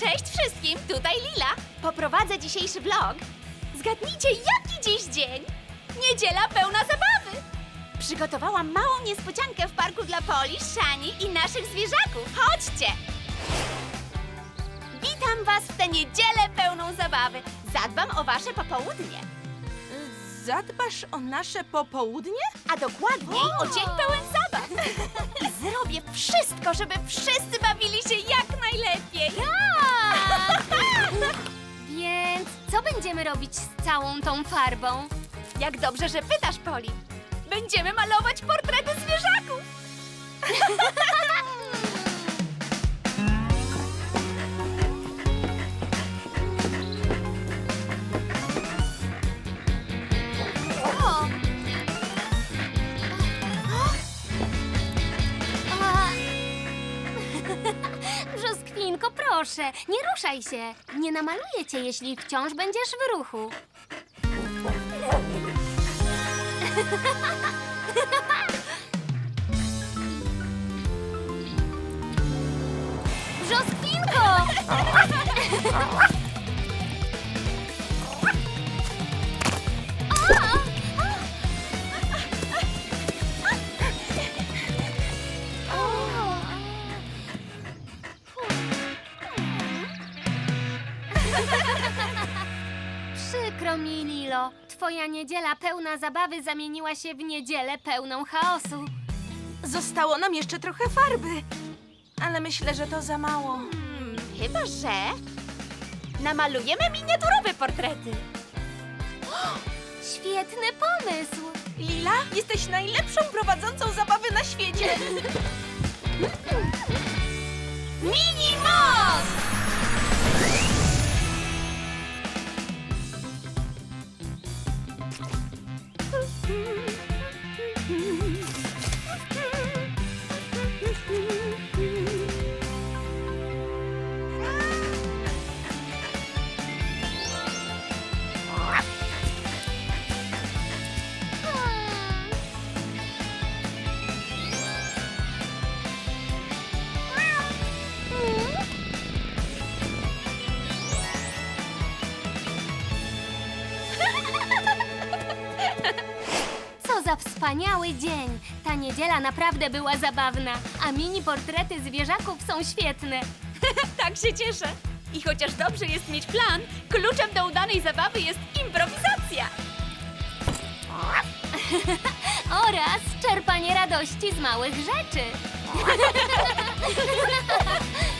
Cześć wszystkim, tutaj Lila. Poprowadzę dzisiejszy vlog. Zgadnijcie, jaki dziś dzień? Niedziela pełna zabawy. Przygotowałam małą niespodziankę w parku dla Poli, Szani i naszych zwierzaków. Chodźcie! Witam Was w tę niedzielę pełną zabawy. Zadbam o Wasze popołudnie, Zadbasz o nasze popołudnie? a dokładniej o dzień pełen zabaw. I zrobię wszystko, żeby wszyscy bawili się robić z całą tą farbą? Jak dobrze, że pytasz, Poli. Będziemy malować portrety Brzoskwinko, proszę, nie ruszaj się. Nie namaluję cię, jeśli wciąż będziesz w ruchu. Brzoskwinko! Przykro mi, Lilo. Twoja niedziela pełna zabawy zamieniła się w niedzielę pełną chaosu. Zostało nam jeszcze trochę farby. Ale myślę, że to za mało. Hmm, chyba, że namalujemy miniaturowe portrety. Świetny pomysł! Lila, jesteś najlepszą prowadzącą zabawy na świecie. Minimos! Za wspaniały dzień! Ta niedziela naprawdę była zabawna, a mini portrety zwierzaków są świetne. Tak się cieszę. I chociaż dobrze jest mieć plan, kluczem do udanej zabawy jest improwizacja. Oraz czerpanie radości z małych rzeczy.